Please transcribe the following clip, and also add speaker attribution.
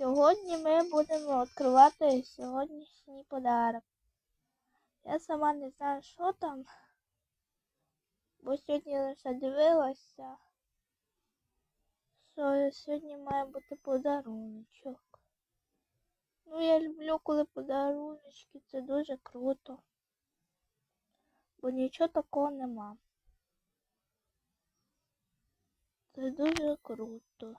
Speaker 1: Сьогодні ми будемо відкривати сьогоднішній подарок. Я сама не знаю, що там, бо сьогодні лише дивилася, що сьогодні має бути подаруночок. Ну, я люблю, коли подаруночки, це дуже круто. Бо нічого такого нема. Це дуже круто.